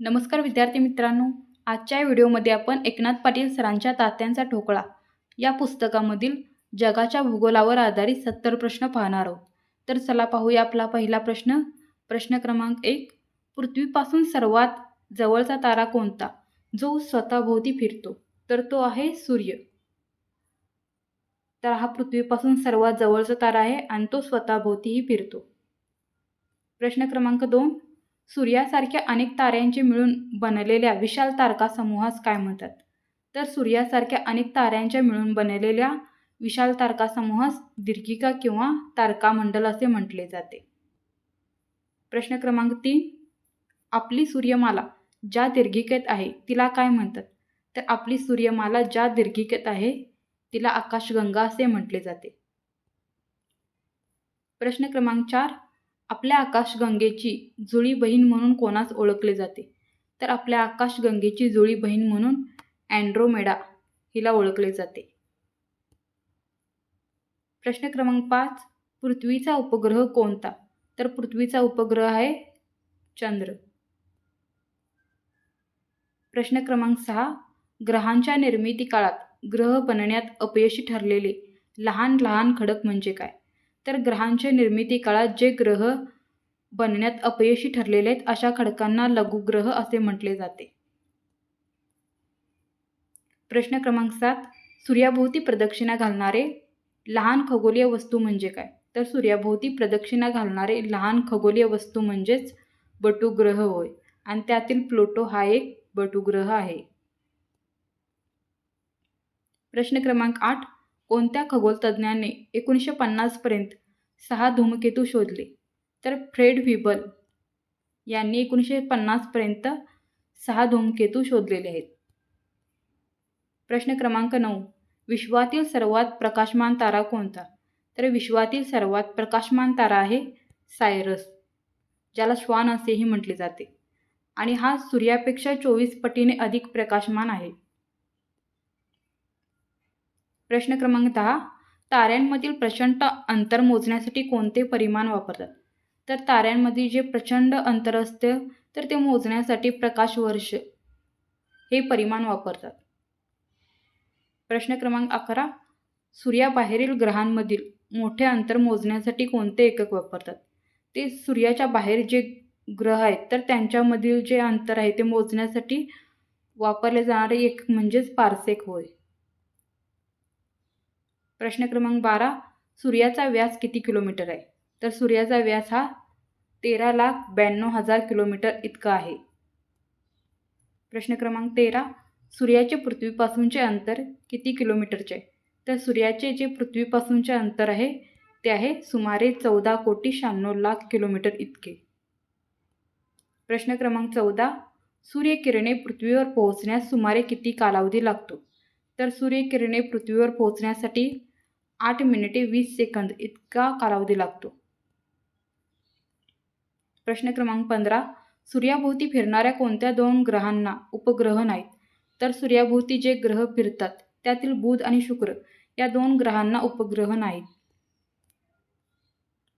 नमस्कार विद्यार्थी मित्रांनो आजच्या व्हिडिओमध्ये आपण एकनाथ पाटील सरांच्या तात्यांचा ठोकळा या पुस्तकामधील जगाच्या भूगोलावर आधारित सत्तर प्रश्न पाहणार आहोत. तर चला पाहूया आपला पहिला प्रश्न. प्रश्न क्रमांक एक पृथ्वीपासून सर्वात जवळचा तारा कोणता? जो स्वतःभोवती फिरतो तर तो आहे सूर्य. तर हा पृथ्वीपासून सर्वात जवळचा तारा आहे आणि तो स्वतःभोवतीही फिरतो. प्रश्न क्रमांक दोन सूर्यासारख्या अनेक ताऱ्यांचे मिळून बनलेल्या विशाल तारका समूहास काय म्हणतात? तर सूर्यासारख्या अनेक ताऱ्यांच्या मिळून बनलेल्या विशाल तारका समूहास दीर्घिका किंवा तारकामंडल असे म्हटले जाते. प्रश्न क्रमांक तीन. आपली सूर्यमाला ज्या दीर्घिकेत आहे तिला काय म्हणतात? तर आपली सूर्यमाला ज्या दीर्घिकेत आहे तिला आकाशगंगा असे म्हटले जाते. प्रश्न क्रमांक चार. आपल्या आकाशगंगेची जुळी बहीण म्हणून कोणास ओळखले जाते? तर आपल्या आकाशगंगेची जुळी बहीण म्हणून अँड्रोमेडा हिला ओळखले जाते. प्रश्न क्रमांक पाच. पृथ्वीचा उपग्रह कोणता? तर पृथ्वीचा उपग्रह आहे चंद्र. प्रश्न क्रमांक सहा. ग्रहांच्या निर्मिती काळात ग्रह बनण्यात अपयशी ठरलेले लहान लहान खडक म्हणजे काय? तर ग्रहांच्या निर्मिती काळात जे ग्रह बनण्यात अपयशी ठरलेले आहेत अशा खडकांना लघुग्रह असे म्हटले जाते. प्रश्न क्रमांक सात सूर्याभोवती प्रदक्षिणा घालणारे लहान खगोलीय वस्तू म्हणजे काय? तर सूर्याभोवती प्रदक्षिणा घालणारे लहान खगोलीय वस्तू म्हणजेच बटुग्रह होय. आणि त्यातील प्लुटो हा एक बटुग्रह आहे. प्रश्न क्रमांक आठ कोणत्या खगोलतज्ञाने एकोणीसशे पन्नासपर्यंत सहा धूमकेतू शोधले? तर फ्रेड व्हिबल यांनी एकोणीसशे पन्नासपर्यंत सहा धूमकेतू शोधलेले आहेत. प्रश्न क्रमांक नऊ. विश्वातील सर्वात प्रकाशमान तारा कोणता? तर विश्वातील सर्वात प्रकाशमान तारा आहे सायरस ज्याला श्वान असेही म्हटले जाते. आणि हा सूर्यापेक्षा चोवीस पटीने अधिक प्रकाशमान आहे. प्रश्न क्रमांक दहा. ताऱ्यांमधील प्रचंड अंतर मोजण्यासाठी कोणते परिमाण वापरतात? तर ताऱ्यांमध्ये जे प्रचंड अंतर असते तर ते मोजण्यासाठी प्रकाश वर्ष हे परिमाण वापरतात. प्रश्न क्रमांक अकरा. सूर्याबाहेरील ग्रहांमधील मोठे अंतर मोजण्यासाठी कोणते एकक वापरतात? ते सूर्याच्या बाहेर जे ग्रह आहेत तर त्यांच्यामधील जे अंतर आहे ते मोजण्यासाठी वापरले जाणारे एक म्हणजेच पारसेक होय. प्रश्न क्रमांक बारा सूर्याचा व्यास किती किलोमीटर आहे? तर सूर्याचा व्यास हा तेरा लाख ब्याण्णव हजार किलोमीटर इतका आहे. प्रश्न क्रमांक तेरा सूर्याचे पृथ्वीपासूनचे अंतर किती किलोमीटरचे? आहे तर सूर्याचे जे पृथ्वीपासूनचे अंतर आहे ते आहे सुमारे चौदा कोटी शहाण्णव लाख किलोमीटर इतके. प्रश्न क्रमांक चौदा सूर्यकिरणे पृथ्वीवर पोहोचण्यास सुमारे किती कालावधी लागतो? तर सूर्यकिरणे पृथ्वीवर पोहोचण्यासाठी आठ मिनिटे वीस सेकंद इतका कालावधी लागतो. प्रश्न क्रमांक पंधरा. सूर्याभोवती फिरणाऱ्या कोणत्या दोन ग्रहांना उपग्रह नाहीत? तर सूर्याभोवती जे ग्रह फिरतात त्यातील बुध आणि शुक्र या दोन ग्रहांना उपग्रह नाहीत.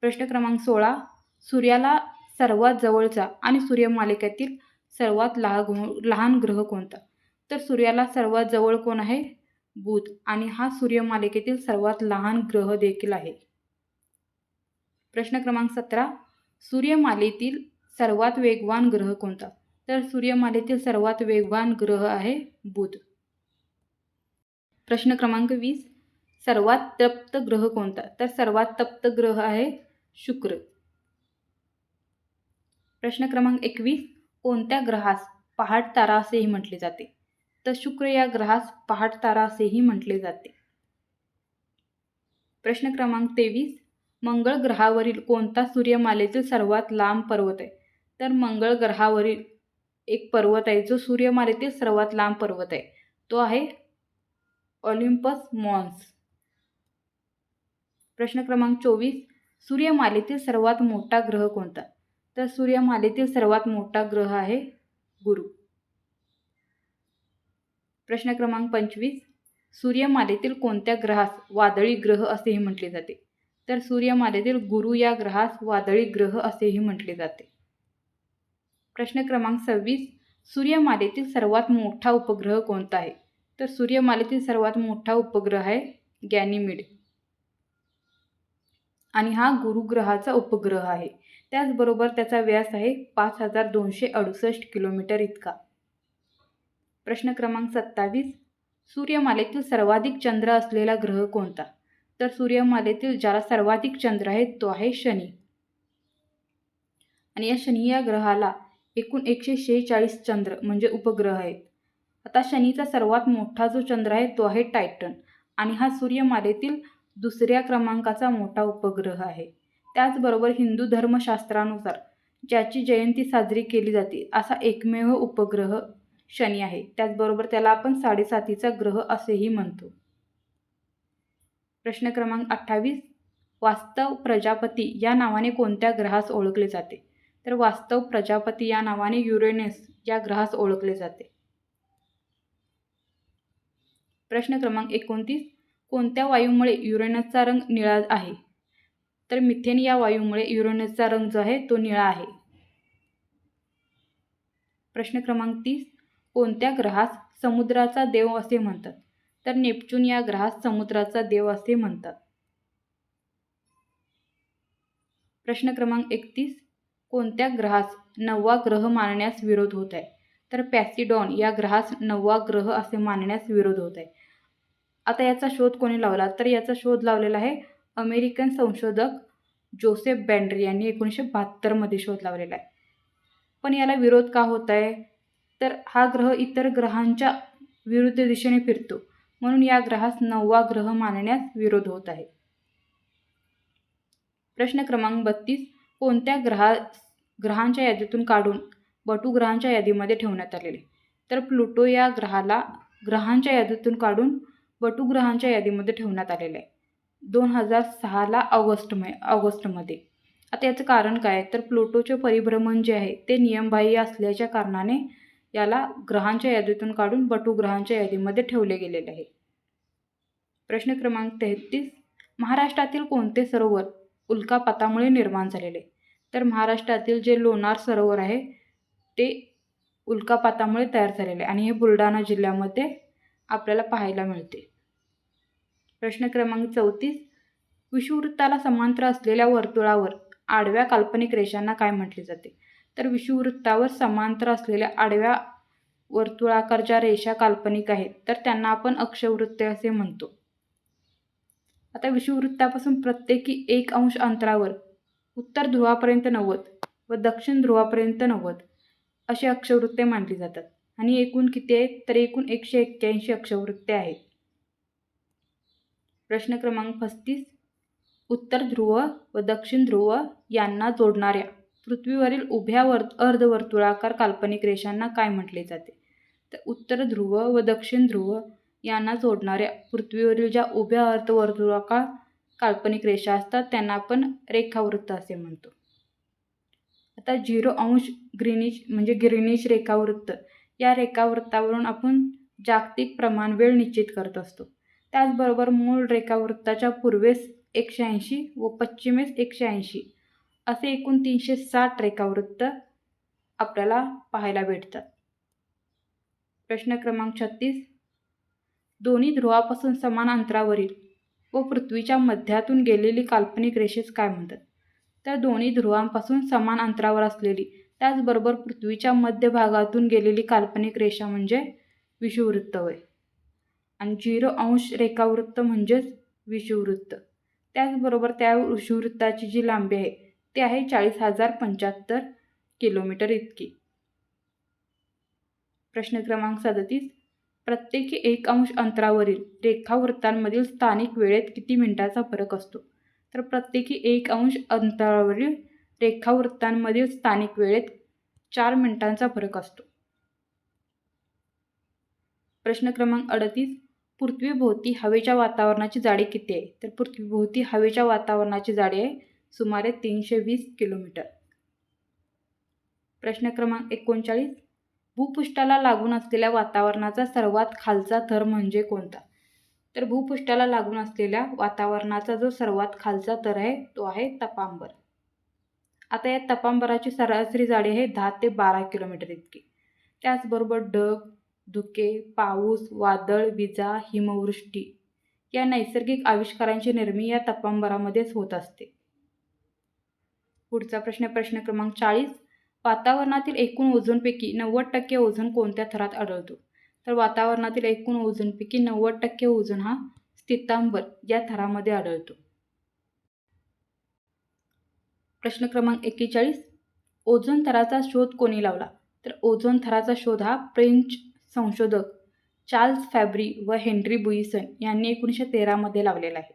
प्रश्न क्रमांक सोळा. सूर्याला सर्वात जवळचा आणि सूर्यमालिकेतील सर्वात लहा लहान ग्रह कोणता? तर सूर्याला सर्वात जवळ कोण आहे? बुध आणि हा सूर्यमालिकेतील सर्वात लहान ग्रह देखील आहे. प्रश्न क्रमांक सतरा. सूर्यमालेतील सर्वात वेगवान ग्रह कोणता? तर सूर्यमालेतील सर्वात वेगवान ग्रह आहे बुध. प्रश्न क्रमांक वीस. सर्वात तप्त ग्रह कोणता? तर सर्वात तप्त ग्रह आहे शुक्र. प्रश्न क्रमांक एकवीस. कोणत्या ग्रहास पहाट तारा असेही म्हटले जाते? तर शुक्र या ग्रहास पहाट तारा असेही म्हटले जाते. प्रश्न क्रमांक तेवीस. मंगळ ग्रहावरील कोणता सूर्यमालेतील सर्वात लांब पर्वत आहे? तर मंगळ ग्रहावरील एक पर्वत आहे जो सूर्यमालेतील सर्वात लांब पर्वत आहे. तो आहे ऑलिम्पस मॉन्स. प्रश्न क्रमांक चोवीस. सूर्यमालेतील सर्वात मोठा ग्रह कोणता? तर सूर्यमालेतील सर्वात मोठा ग्रह आहे गुरु. प्रश्न क्रमांक पंचवीस. सूर्यमालेतील कोणत्या ग्रहास वादळी ग्रह असेही म्हटले जाते? तर सूर्यमालेतील गुरु या ग्रहास वादळी ग्रह असेही म्हटले जाते. प्रश्न क्रमांक सव्वीस. सूर्यमालेतील सर्वात मोठा उपग्रह कोणता आहे? तर सूर्यमालेतील सर्वात मोठा उपग्रह आहे गॅनिमिड. आणि हा गुरुग्रहाचा उपग्रह आहे. त्याचबरोबर त्याचा व्यास आहे पाच हजार दोनशे अडुसष्ट किलोमीटर इतका. प्रश्न क्रमांक सत्तावीस. सूर्यमालेतील सर्वाधिक चंद्र असलेला ग्रह कोणता? तर सूर्यमालेतील ज्याला सर्वाधिक चंद्र आहे तो आहे शनी. आणि या शनी या ग्रहाला एकूण एकशे शेहेचाळीस चंद्र म्हणजे उपग्रह आहेत. आता शनीचा सर्वात मोठा जो चंद्र आहे तो आहे टायटन. आणि हा सूर्यमालेतील दुसऱ्या क्रमांकाचा मोठा उपग्रह आहे. त्याचबरोबर हिंदू धर्मशास्त्रानुसार ज्याची जयंती साजरी केली जाते असा एकमेव उपग्रह शनी आहे. त्याचबरोबर त्याला आपण साडेसातीचा ग्रह असेही म्हणतो. प्रश्न क्रमांक अठ्ठावीस. वास्तव प्रजापती या नावाने कोणत्या ग्रहास ओळखले जाते? तर वास्तव प्रजापती या नावाने युरेनस या ग्रहास ओळखले जाते. प्रश्न क्रमांक एकोणतीस. कोणत्या वायूमुळे युरेनसचा रंग निळा आहे? तर मिथेन या वायूमुळे युरेनसचा रंग जो आहे तो निळा आहे. प्रश्न क्रमांक तीस. कोणत्या ग्रहास समुद्राचा देव असे म्हणतात? तर नेपच्यून या ग्रहास समुद्राचा देव असे म्हणतात. प्रश्न क्रमांक एकतीस. कोणत्या ग्रहास नववा ग्रह मानण्यास विरोध होत आहे? तर पॅसिडॉन या ग्रहास नववा ग्रह असे मानण्यास विरोध होत आहे. आता याचा शोध कोणी लावला? तर याचा शोध लावलेला आहे अमेरिकन संशोधक जोसेफ बँड्री यांनी एकोणीसशे बहात्तरमध्ये शोध लावलेला आहे. पण याला विरोध का होत आहे? तर हा ग्रह इतर ग्रहांच्या विरुद्ध दिशेने फिरतो. म्हणून या ग्रहास नववा ग्रह मानण्यास विरोध होत आहे. प्रश्न क्रमांक बत्तीस. कोणत्या ग्रहा ग्रहांच्या यादीतून काढून बटू ग्रहांच्या यादीमध्ये ठेवण्यात आलेले? तर प्लुटो या ग्रहाला ग्रहांच्या यादीतून काढून बटू ग्रहांच्या यादीमध्ये ठेवण्यात आलेले आहे. दोन हजार सहाला ऑगस्ट मे ऑगस्टमध्ये. आता याचं कारण काय? तर प्लुटोचे परिभ्रमण जे आहे ते नियमबाह्य असल्याच्या कारणाने याला ग्रहांच्या यादीतून काढून बटू ग्रहांच्या यादीमध्ये ठेवले गेलेले आहे. प्रश्न क्रमांक तेहतीस महाराष्ट्रातील कोणते सरोवर उल्कापातामुळे निर्माण झालेले? तर महाराष्ट्रातील जे लोणार सरोवर आहे ते उल्कापातामुळे तयार झालेले आणि हे बुलढाणा जिल्ह्यामध्ये आपल्याला पाहायला मिळते. प्रश्न क्रमांक चौतीस विषुववृत्ताला समांतर असलेल्या वर्तुळावर आडव्या काल्पनिक रेषांना काय म्हटले जाते? तर विषुववृत्तावर समांतर असलेल्या आडव्या वर्तुळाकार ज्या रेषा काल्पनिक आहेत. तर त्यांना आपण अक्षवृत्ते असे म्हणतो. आता विषुववृत्तापासून प्रत्येकी एक अंश अंतरावर उत्तर ध्रुवापर्यंत नव्वद व दक्षिण ध्रुवापर्यंत नव्वद अशी अक्षवृत्ते मानली जातात. आणि एकूण किती आहेत? तर एकूण एकशे एक्क्याऐंशी अक्षवृत्ते आहेत. प्रश्न क्रमांक पस्तीस. उत्तर ध्रुव व दक्षिण ध्रुव यांना जोडणाऱ्या पृथ्वीवरील उभ्या वर अर्धवर्तुळाकार काल्पनिक रेषांना काय म्हटले जाते? तर उत्तर ध्रुव व दक्षिण ध्रुव यांना जोडणाऱ्या पृथ्वीवरील ज्या उभ्या अर्धवर्तुळाकार काल्पनिक रेषा असतात त्यांना आपण रेखावृत्त असे म्हणतो. आता झिरो अंश ग्रीनिश म्हणजे ग्रीनिश रेखावृत्त. या रेखावृत्तावरून आपण जागतिक प्रमाण वेळ निश्चित करत असतो. त्याचबरोबर मूळ रेखावृत्ताच्या पूर्वेस एकशे ऐंशी व पश्चिमेस एकशे ऐंशी. असे एकूण तीनशे साठ रेखावृत्त आपल्याला पाहायला भेटतात. प्रश्न क्रमांक छत्तीस. दोन्ही ध्रुवापासून समान अंतरावरील व पृथ्वीच्या मध्यातून गेलेली काल्पनिक रेषेस काय म्हणतात? तर दोन्ही ध्रुवांपासून समान अंतरावर असलेली त्याचबरोबर पृथ्वीच्या मध्यभागातून गेलेली काल्पनिक रेषा म्हणजे विषुववृत्त होय. आणि झिरो अंश रेखावृत्त म्हणजेच विषुववृत्त. त्याचबरोबर त्या विषुववृत्ताची जी लांबी आहे ते आहे चाळीस हजार पंच्याहत्तर किलोमीटर इतकी. प्रश्न क्रमांक सदतीस. प्रत्येकी एक अंश अंतरावरील रेखावृत्तांमधील स्थानिक वेळेत किती मिनिटाचा फरक असतो? तर प्रत्येकी एक अंश अंतरावरील रेखावृत्तांमधील स्थानिक वेळेत चार मिनिटांचा फरक असतो. प्रश्न क्रमांक अडतीस. पृथ्वीभोवती हवेच्या वातावरणाची जाडी किती आहे? तर पृथ्वीभोवती हवेच्या वातावरणाची जाडी आहे सुमारे तीनशे वीस किलोमीटर. प्रश्न क्रमांक एकोणचाळीस. भूपृष्ठाला लागून असलेल्या वातावरणाचा सर्वात खालचा थर म्हणजे कोणता? तर भूपृष्ठाला लागून असलेल्या वातावरणाचा जो सर्वात खालचा थर आहे तो आहे तपांबर. आता या तपांबराची सरासरी जाडी आहे दहा ते बारा किलोमीटर इतकी. त्याचबरोबर ढग धुके पाऊस वादळ विजा हिमवृष्टी या नैसर्गिक आविष्कारांची निर्मी या तपांबरामध्येच होत असते. पुढचा प्रश्न प्रश्न क्रमांक चाळीस. वातावरणातील एकूण ओझोनपैकी नव्वद टक्के ओझोन कोणत्या थरात आढळतो? तर वातावरणातील एकूण ओझोनपैकी नव्वद टक्के ओझोन हा स्थितांबर या थरामध्ये आढळतो. प्रश्न क्रमांक एक्केचाळीस. ओझोन थराचा शोध कोणी लावला? तर ओझोन थराचा शोध हा फ्रेंच संशोधक चार्ल्स फॅब्री व हेनरी बुईसन यांनी एकोणीसशे तेरामध्ये लावलेला आहे.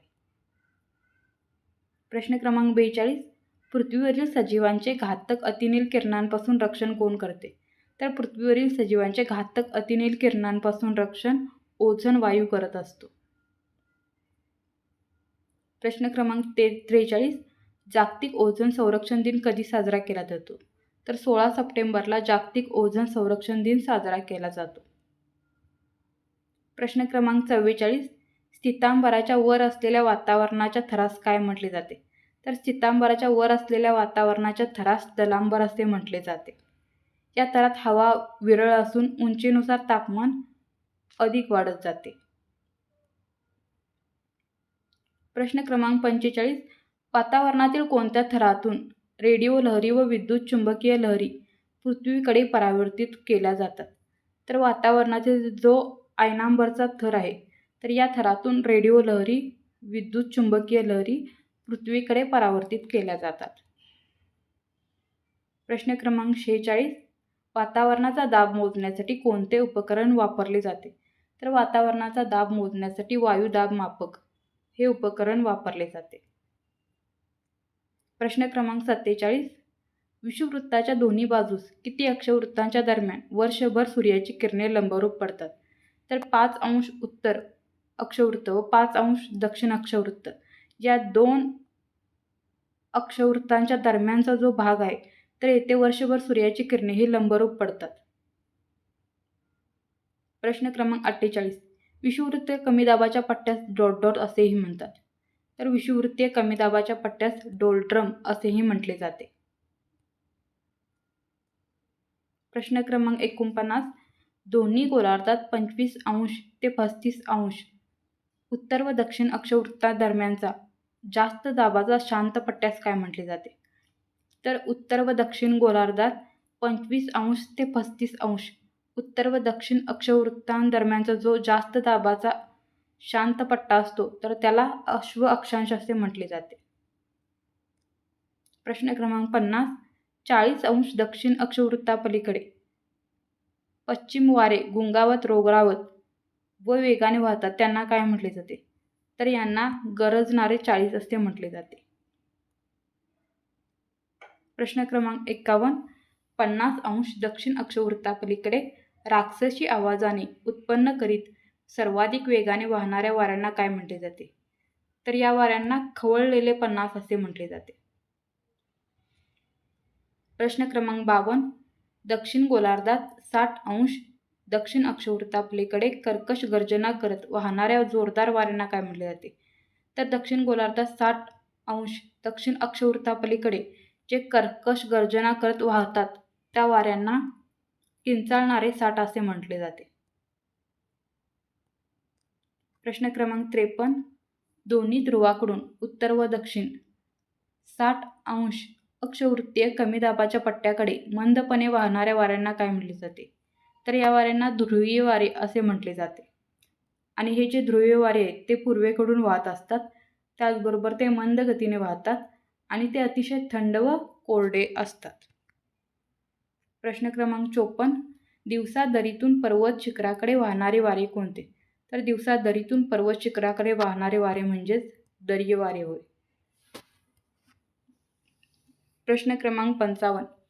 प्रश्न क्रमांक बेचाळीस. पृथ्वीवरील सजीवांचे घातक अतिनील किरणांपासून रक्षण कोण करते? तर पृथ्वीवरील सजीवांचे घातक अतिनील किरणांपासून रक्षण ओझोन वायू करत असतो. प्रश्न क्रमांक ते त्रेचाळीस. जागतिक ओझोन संरक्षण दिन कधी साजरा केला जातो? तर सोळा सप्टेंबरला जागतिक ओझोन संरक्षण दिन साजरा केला जातो. प्रश्न क्रमांक चव्वेचाळीस. स्थितांबराच्या वर असलेल्या वातावरणाच्या थरास काय म्हटले जाते? तर चितांबराच्या वर असलेल्या वातावरणाच्या थरास दलांबर असे म्हटले जाते. या थरात हवा विरळ असून उंचीनुसार तापमान अधिक वाढत जाते. प्रश्न क्रमांक पंचेचाळीस. वातावरणातील कोणत्या थरातून रेडिओ लहरी व विद्युत चुंबकीय लहरी पृथ्वीकडे परावर्तित केल्या जातात? तर वातावरणातील जो आयनांबरचा थर आहे तर या थरातून रेडिओ लहरी विद्युत चुंबकीय लहरी पृथ्वीकडे परावर्तित केल्या जातात. प्रश्न क्रमांक शेहेचाळीस. वातावरणाचा दाब मोजण्यासाठी कोणते उपकरण वापरले जाते? तर वातावरणाचा दाब मोजण्यासाठी वायुदाब मापक हे उपकरण वापरले जाते. प्रश्न क्रमांक सत्तेचाळीस. विषुववृत्ताच्या दोन्ही बाजूस किती अक्षवृत्तांच्या दरम्यान वर्षभर सूर्याची किरणे लंबरूप पडतात? तर पाच अंश उत्तर अक्षवृत्त व पाच अंश दक्षिण अक्षवृत्त या दोन अक्षवृत्तांच्या दरम्यानचा जो भाग आहे तर येथे वर्षभर सूर्याची किरणे ही लंबरूप पडतात. प्रश्न क्रमांक अठ्ठेचाळीस. विषुववृत्तीय कमी दाबाच्या पट्ट्यास डॉट डॉट असेही म्हणतात. तर विषुववृत्तीय कमी दाबाच्या पट्ट्यास डोल्ट्रम असेही म्हटले जाते. प्रश्न क्रमांक एकोणपन्नास. दोन्ही गोलार्धात पंचवीस अंश ते पस्तीस अंश. उत्तर व दक्षिण अक्षवृत्ता दरम्यानचा जास्त दाबाचा शांत पट्ट्यास काय म्हटले जाते? तर उत्तर व दक्षिण गोलार्धात पंचवीस अंश ते पस्तीस अंश. उत्तर व दक्षिण अक्षवृत्तांदरम्यानचा जो जास्त दाबाचा शांत पट्टा असतो तर त्याला अश्व अक्षांश असे म्हटले जाते. प्रश्न क्रमांक पन्नास चाळीस अंश दक्षिण अक्षवृत्तापलीकडे. पश्चिम वारे गुंगावत रोगरावत व वेगाने वाहतात त्यांना काय म्हटले जाते? तर यांना गरजणारे चाळीस असे म्हटले जाते. प्रश्न क्रमांक एक्कावन्न पन्नास अंश दक्षिण अक्षवृत्तापलीकडे राक्षसी आवाजाने उत्पन्न करीत सर्वाधिक वेगाने वाहणाऱ्या वाऱ्यांना काय म्हटले जाते? तर या वाऱ्यांना खवळलेले पन्नास असे म्हटले जाते. प्रश्न क्रमांक बावन्न दक्षिण गोलार्धात साठ अंश दक्षिण अक्षवृत्तापलीकडे कर्कश गर्जना करत वाहणाऱ्या जोरदार वाऱ्यांना काय म्हटले जाते? तर दक्षिण गोलार्धात साठ अंश दक्षिण अक्षवृत्तापलीकडे जे कर्कश गर्जना करत वाहतात त्या वाऱ्यांना किंचाळणारे साठ असे म्हटले जाते. प्रश्न क्रमांक त्रेपन्न. दोन्ही ध्रुवाकडून उत्तर व दक्षिण. साठ अंश अक्षवृत्तीय कमी दाबाच्या पट्ट्याकडे मंदपणे वाहणाऱ्या वाऱ्यांना काय म्हटले जाते? तर या वाऱ्यांना ध्रुवीय वारे असे म्हटले जाते. आणि हे जे ध्रुवीय वारे आहेत ते पूर्वेकडून वाहत असतात. त्याचबरोबर ते मंद गतीने वाहतात आणि ते अतिशय थंड व कोरडे असतात. प्रश्न क्रमांक चोपन्न. दिवसा दरीतून पर्वत शिखराकडे वाहणारे वारे कोणते? तर दिवसा दरीतून पर्वत शिखराकडे वाहणारे वारे म्हणजेच दर्य वारे होय. प्रश्न क्रमांक पंचावन्न.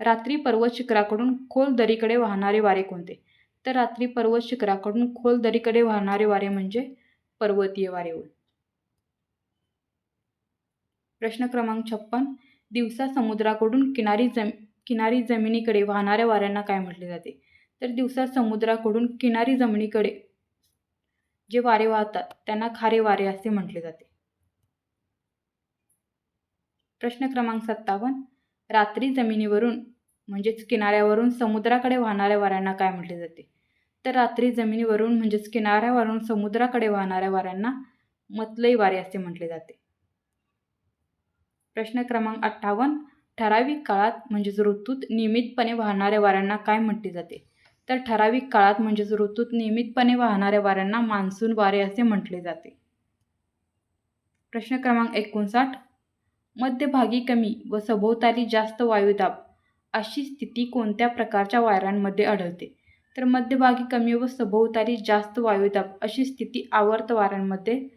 रात्री पर्वत शिखराकडून खोल दरीकडे वाहणारे वारे कोणते? तर रात्री पर्वत शिखराकडून खोल दरीकडे वाहणारे वारे म्हणजे पर्वतीय वारे होय. प्रश्न क्रमांक छप्पन. दिवसा समुद्राकडून किनारी जम किनारी जमिनीकडे वाहणाऱ्या वाऱ्यांना काय म्हटले जाते? तर दिवसा समुद्राकडून किनारी जमिनीकडे जे वारे वाहतात त्यांना खारे वारे असे म्हटले जाते. प्रश्न क्रमांक सत्तावन्न. रात्री जमिनीवरून म्हणजेच किनाऱ्यावरून समुद्राकडे वाहणाऱ्या वाऱ्यांना काय म्हटले जाते? तर रात्री जमिनीवरून म्हणजेच किनाऱ्यावरून समुद्राकडे वाहणाऱ्या वाऱ्यांना मतलई वारे असे म्हटले जाते. प्रश्न क्रमांक अठ्ठावन्न ठराविक काळात म्हणजेच ऋतूत नियमितपणे वाहणाऱ्या वाऱ्यांना काय म्हटले जाते? तर ठराविक काळात म्हणजेच ऋतूत नियमितपणे वाहणाऱ्या वाऱ्यांना मान्सून वारे असे म्हटले जाते. प्रश्न क्रमांक एकोणसाठ मध्यभागी कमी व सभोवताली जास्त वायुदाब अशी स्थिती कोणत्या प्रकारच्या वाऱ्यांमध्ये आढळते? तर मध्यभागी कमी व सभोवताली जास्त वायुदाब अशी स्थिती आवर्त वाऱ्यांमध्ये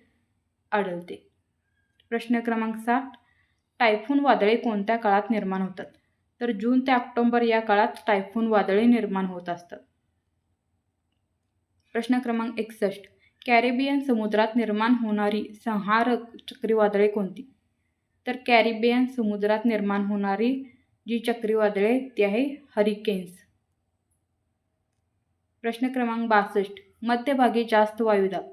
आढळते. प्रश्न क्रमांक सात. टायफून वादळे कोणत्या काळात निर्माण होतात? तर जून ते ऑक्टोंबर या काळात टायफून वादळे निर्माण होत असतात. प्रश्न क्रमांक एकसष्ट. कॅरेबियन समुद्रात निर्माण होणारी संहारक चक्रीवादळे कोणती? तर कॅरिबियन समुद्रात निर्माण होणारी जी चक्रीवादळे ती आहे हरिकेन्स. प्रश्न क्रमांक बासष्ट. मध्यभागी जास्त वायुदाब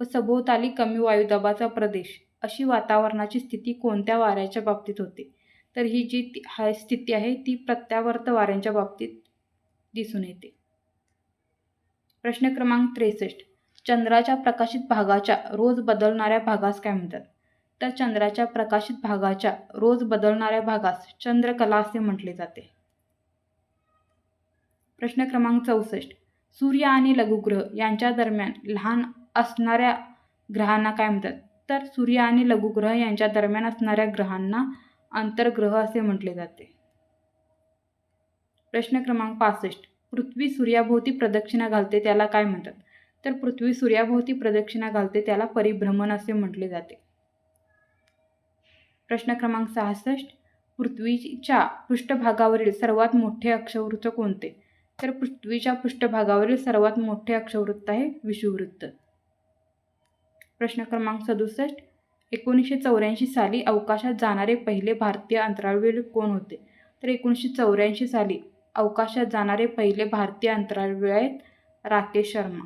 व सभोवताली कमी वायुदाबाचा प्रदेश. अशी वातावरणाची स्थिती कोणत्या वाऱ्याच्या बाबतीत होते? तर ही जी हा स्थिती आहे ती प्रत्यावर्त वाऱ्यांच्या बाबतीत दिसून येते. प्रश्न क्रमांक त्रेसष्ट. चंद्राच्या प्रकाशित भागाच्या रोज बदलणाऱ्या भागास काय म्हणतात? तर चंद्राच्या प्रकाशित भागाच्या रोज बदलणाऱ्या भागास चंद्रकला असे म्हटले जाते. प्रश्न क्रमांक चौसष्ट. सूर्य आणि लघुग्रह यांच्या दरम्यान लहान असणाऱ्या ग्रहांना काय म्हणतात? तर सूर्य आणि लघुग्रह यांच्या दरम्यान असणाऱ्या ग्रहांना आंतरग्रह असे म्हटले जाते. प्रश्न क्रमांक पासष्ट. पृथ्वी सूर्याभोवती प्रदक्षिणा घालते त्याला काय म्हणतात? तर पृथ्वी सूर्याभोवती प्रदक्षिणा घालते त्याला परिभ्रमण असे म्हटले जाते. प्रश्न क्रमांक सहासष्ट पृथ्वीच्या पृष्ठभागावरील सर्वात मोठे अक्षवृत्त कोणते? तर पृथ्वीच्या पृष्ठभागावरील सर्वात मोठे अक्षवृत्त आहे विषुववृत्त. प्रश्न क्रमांक सदुसष्ट एकोणीसशे चौऱ्याऐंशी साली अवकाशात जाणारे पहिले भारतीय अंतराळवीर कोण होते? तर एकोणीसशे चौऱ्याऐंशी साली अवकाशात जाणारे पहिले भारतीय अंतराळवीर आहेत राकेश शर्मा.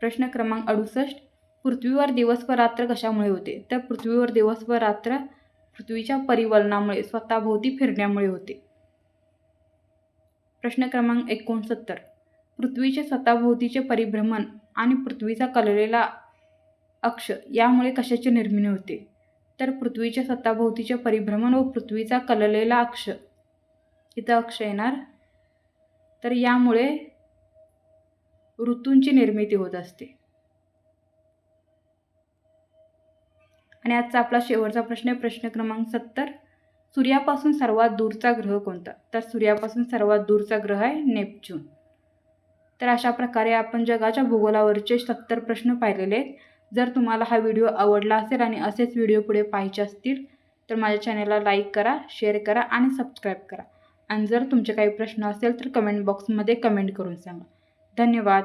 प्रश्न क्रमांक अडुसष्ट पृथ्वीवर दिवस व रात्र कशामुळे होते? तर पृथ्वीवर दिवस व रात्र पृथ्वीच्या परिवलनामुळे स्वतःभोवती फिरण्यामुळे होते. प्रश्न क्रमांक एकोणसत्तर. पृथ्वीचे स्वतःभोवतीचे परिभ्रमण आणि पृथ्वीचा कललेला अक्ष यामुळे कशाची निर्मिती होते? तर पृथ्वीच्या स्वतःभोवतीचे परिभ्रमण व पृथ्वीचा कललेला अक्ष. इथं अक्ष येणार. तर यामुळे ऋतूंची निर्मिती होत असते. आणि आजचा आपला शेवटचा प्रश्न आहे प्रश्न क्रमांक सत्तर. सूर्यापासून सर्वात दूरचा ग्रह कोणता? तर सूर्यापासून सर्वात दूरचा ग्रह आहे नेपच्यून. तर अशा प्रकारे आपण जगाच्या भूगोलावरचे सत्तर प्रश्न पाहिलेले आहेत. जर तुम्हाला हा व्हिडिओ आवडला असेल आणि असेच व्हिडिओ पुढे पाहिजे असतील तर माझ्या चॅनलला लाईक करा शेअर करा आणि सबस्क्राईब करा. आणि जर तुमचे काही प्रश्न असेल तर कमेंट बॉक्समध्ये कमेंट करून सांगा. धन्यवाद.